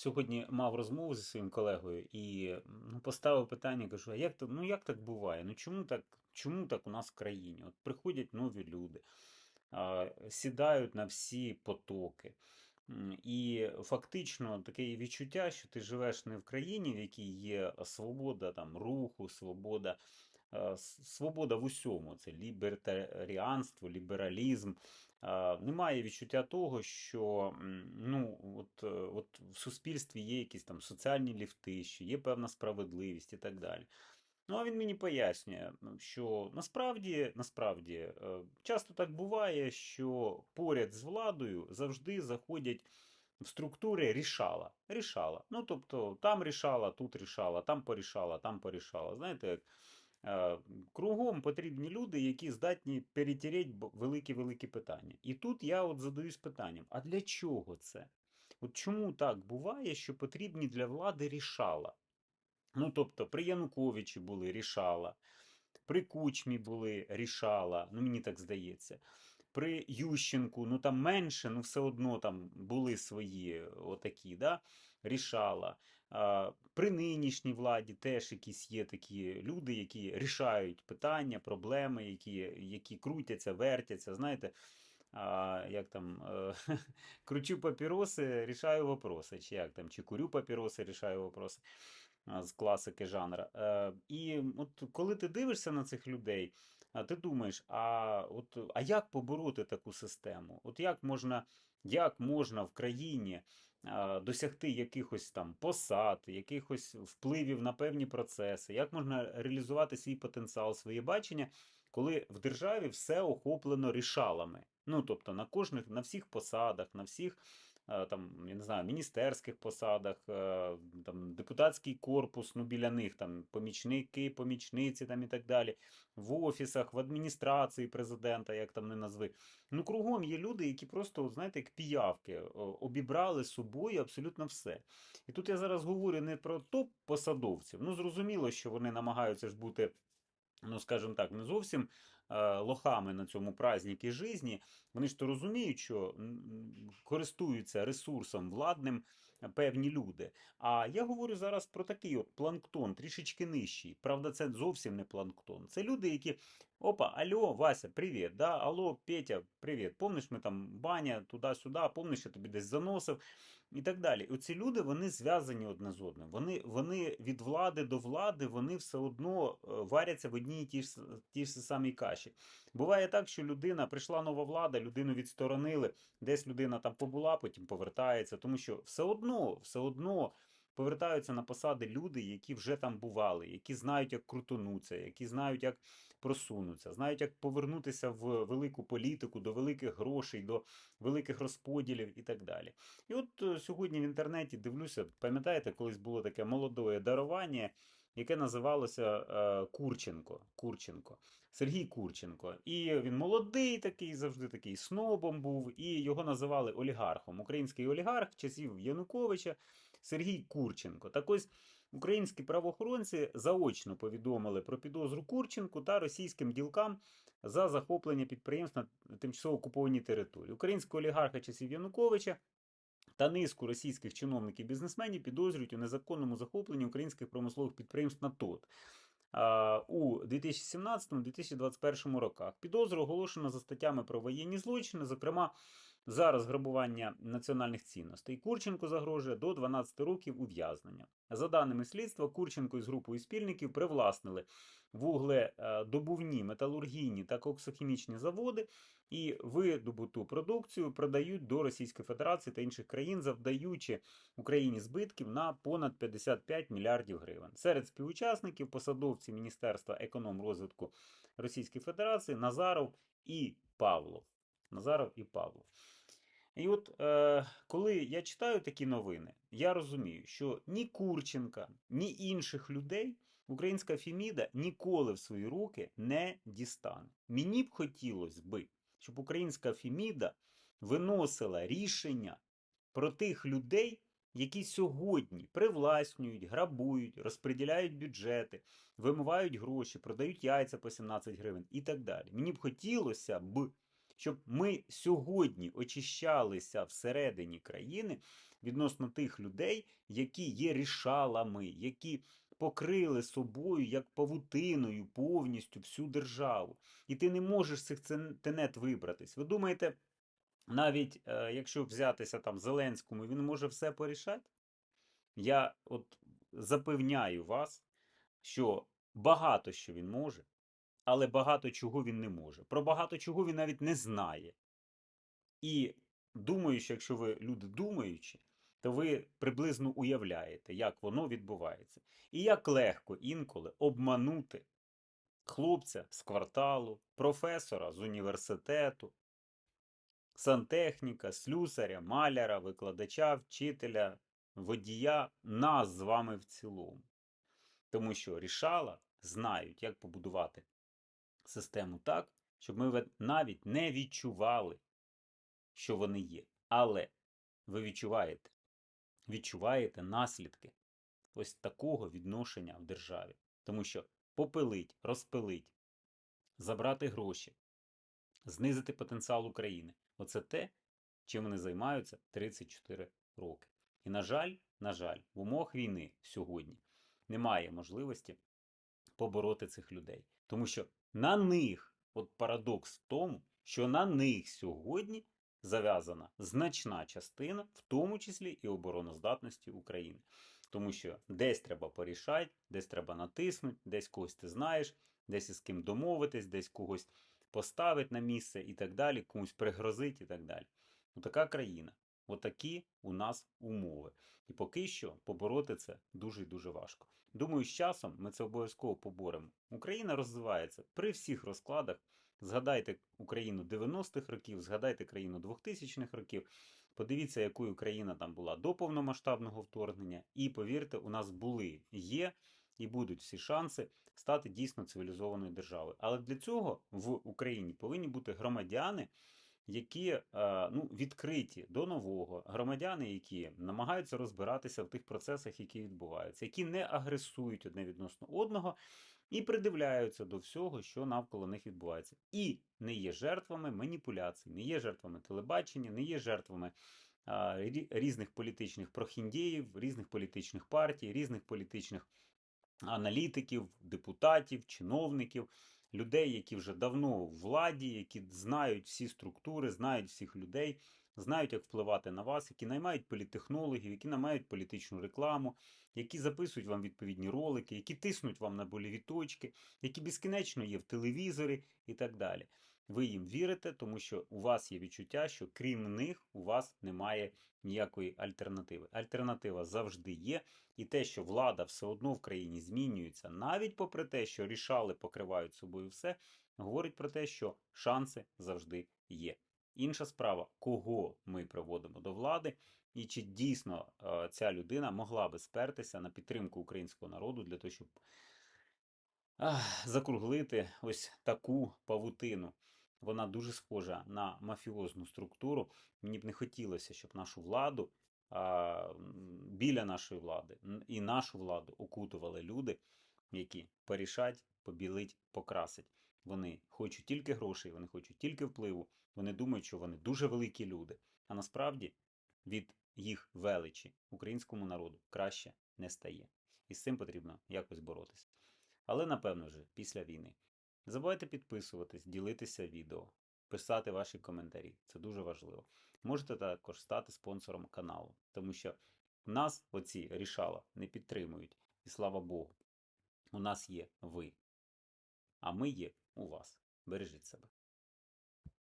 Сьогодні мав розмову зі своїм колегою і ну, поставив питання, кажу, а як так, ну як так буває? Ну чому так, чому так у нас в країні? От приходять нові люди, сідають на всі потоки. І фактично таке відчуття, що ти живеш не в країні, в якій є свобода там, руху, свобода, свобода в усьому. Це лібертаріанство, лібералізм. Е, Немає відчуття того, що ну, от, е, от в суспільстві є якісь там соціальні ліфти, що є певна справедливість і так далі. Ну, а він мені пояснює, що насправді, насправді, е, часто так буває, що поряд з владою завжди заходять в структури рішала. Рішала. Ну, тобто, там рішала, тут рішала, там порішала, там порішала. Знаєте, як кругом потрібні люди, які здатні перетереть великі-великі питання. І тут я от задаюсь питанням: а для чого це? От чому так буває, що потрібні для влади рішала? Ну, тобто, при Януковичі були рішала, при Кучмі були рішала, ну мені так здається. При Ющенку, ну там менше, ну все одно там були свої отакі, да, рішала. При нинішній владі теж якісь є такі люди, які рішають питання, проблеми, які, які крутяться, вертяться. Знаєте, а, як там, е, кручу папіроси, рішаю вопроси, чи як там, чи курю папіроси, рішаю вопроси з класики жанра. Е, і от коли ти дивишся на цих людей, ти думаєш, а от а як побороти таку систему? От як можна, як можна в країні досягти якихось там посад, якихось впливів на певні процеси, як можна реалізувати свій потенціал, своє бачення, коли в державі все охоплено рішалами? Ну, тобто на кожних, на всіх посадах, на всіх там, я не знаю, міністерських посадах, е, там, депутатський корпус, ну біля них там помічники, помічниці там і так далі, в офісах, в адміністрації президента, як там не назви. Ну, кругом є люди, які просто, знаєте, як піявки, о, обібрали собою абсолютно все. І тут я зараз говорю не про топ-посадовців. Ну, зрозуміло, що вони намагаються ж бути ну, скажімо так, не зовсім е, лохами на цьому праздникі житті. Вони ж то розуміють, що користуються ресурсом владним е, певні люди. А я говорю зараз про такий от планктон, трішечки нижчий. Правда, це зовсім не планктон. Це люди, які. Опа, алло, Вася, привіт, да, алло, Петя, привіт. Помниш, ми там баня, туди-сюди, помниш, я тобі десь заносив і так далі. Оці люди вони зв'язані одне з одним. Вони, вони від влади до влади вони все одно е, варяться в одній і ж, тій ж самій каші. Буває так, що людина прийшла нова влада, людину відсторонили, десь людина там побула, потім повертається, тому що все одно, все одно. Повертаються на посади люди, які вже там бували, які знають, як крутонуться, які знають, як просунуться, знають, як повернутися в велику політику, до великих грошей, до великих розподілів і так далі. І от е, сьогодні в інтернеті дивлюся, пам'ятаєте, колись було таке молодое дарування, яке називалося е, Курченко. Курченко. Сергій Курченко. І він молодий такий, завжди такий снобом був, і його називали олігархом. Український олігарх часів Януковича Сергій Курченко. Так ось українські правоохоронці заочно повідомили про підозру Курченку та російським ділкам за захоплення підприємств на тимчасово окупованій території. Українського олігарха часів Януковича та низку російських чиновників-бізнесменів підозрюють у незаконному захопленні українських промислових підприємств на ТОТ у 2017-2021 роках. Підозру оголошено за статтями про воєнні злочини, зокрема за розграбування національних цінностей. Курченко загрожує до 12 років ув'язнення. За даними слідства, Курченко із групою спільників привласнили вугледобувні, металургійні та коксохімічні заводи і видобуту продукцію продають до Російської Федерації та інших країн, завдаючи Україні збитків на понад 55 мільярдів гривень. Серед співучасників посадовці Міністерства економрозвитку Російської Федерації Назаров і Павлов. Назаров і Павлов. І от е, коли я читаю такі новини, я розумію, що ні Курченка, ні інших людей українська Феміда ніколи в свої руки не дістане. Мені б хотілося би, щоб українська Феміда виносила рішення про тих людей, які сьогодні привласнюють, грабують, розподіляють бюджети, вимивають гроші, продають яйця по 17 гривень і так далі. Мені б хотілося б, щоб ми сьогодні очищалися всередині країни відносно тих людей, які є рішалами, які покрили собою як павутиною повністю всю державу. І ти не можеш з цих тенет вибратись. Ви думаєте, навіть е, якщо взятися там Зеленському, він може все порішати? Я от запевняю вас, що багато що він може, але багато чого він не може. Про багато чого він навіть не знає. І думаю, що якщо ви люди думаючі, то ви приблизно уявляєте, як воно відбувається. І як легко інколи обманути хлопця з кварталу, професора з університету, сантехніка, слюсаря, маляра, викладача, вчителя, водія, нас з вами в цілому. Тому що рішала знають, як побудувати систему так, щоб ми навіть не відчували, що вони є. Але ви відчуваєте, відчуваєте наслідки ось такого відношення в державі. Тому що попилить, розпилить, забрати гроші, знизити потенціал України оце те, чим вони займаються 34 роки. І, на жаль, на жаль, в умовах війни сьогодні немає можливості побороти цих людей. Тому що на них, от парадокс в тому, що на них сьогодні зав'язана значна частина, в тому числі і обороноздатності України. Тому що десь треба порішати, десь треба натиснути, десь когось ти знаєш, десь із ким домовитись, десь когось поставити на місце і так далі, комусь пригрозить і так далі. Ну, така країна. Отакі у нас умови. І поки що побороти це дуже дуже важко. Думаю, з часом ми це обов'язково поборемо. Україна розвивається при всіх розкладах. Згадайте Україну 90-х років, згадайте країну 2000-х років. Подивіться, якою Україна там була до повномасштабного вторгнення. І повірте, у нас були, є і будуть всі шанси стати дійсно цивілізованою державою. Але для цього в Україні повинні бути громадяни, які е, ну, відкриті до нового, громадяни, які намагаються розбиратися в тих процесах, які відбуваються, які не агресують одне відносно одного і придивляються до всього, що навколо них відбувається, і не є жертвами маніпуляцій, не є жертвами телебачення, не є жертвами різних політичних прохіндіїв, різних політичних партій, різних політичних аналітиків, депутатів, чиновників, людей, які вже давно в владі, які знають всі структури, знають всіх людей, знають, як впливати на вас, які наймають політтехнологів, які наймають політичну рекламу, які записують вам відповідні ролики, які тиснуть вам на боліві точки, які безкінечно є в телевізорі і так далі. Ви їм вірите, тому що у вас є відчуття, що крім них у вас немає ніякої альтернативи. Альтернатива завжди є, і те, що влада все одно в країні змінюється, навіть попри те, що рішали покривають собою все, говорить про те, що шанси завжди є. Інша справа, кого ми приводимо до влади, і чи дійсно е, ця людина могла би спертися на підтримку українського народу для того, щоб закруглити ось таку павутину. Вона дуже схожа на мафіозну структуру. Мені б не хотілося, щоб нашу владу а, біля нашої влади і нашу владу окутували люди, які порішать, побілить, покрасить. Вони хочуть тільки грошей, вони хочуть тільки впливу. Вони думають, що вони дуже великі люди. А насправді від їх величі українському народу краще не стає. І з цим потрібно якось боротися. Але напевно вже після війни. Не забувайте підписуватись, ділитися відео, писати ваші коментарі. Це дуже важливо. Можете також стати спонсором каналу, тому що нас оці рішала не підтримують. І слава Богу, у нас є ви. А ми є у вас. Бережіть себе.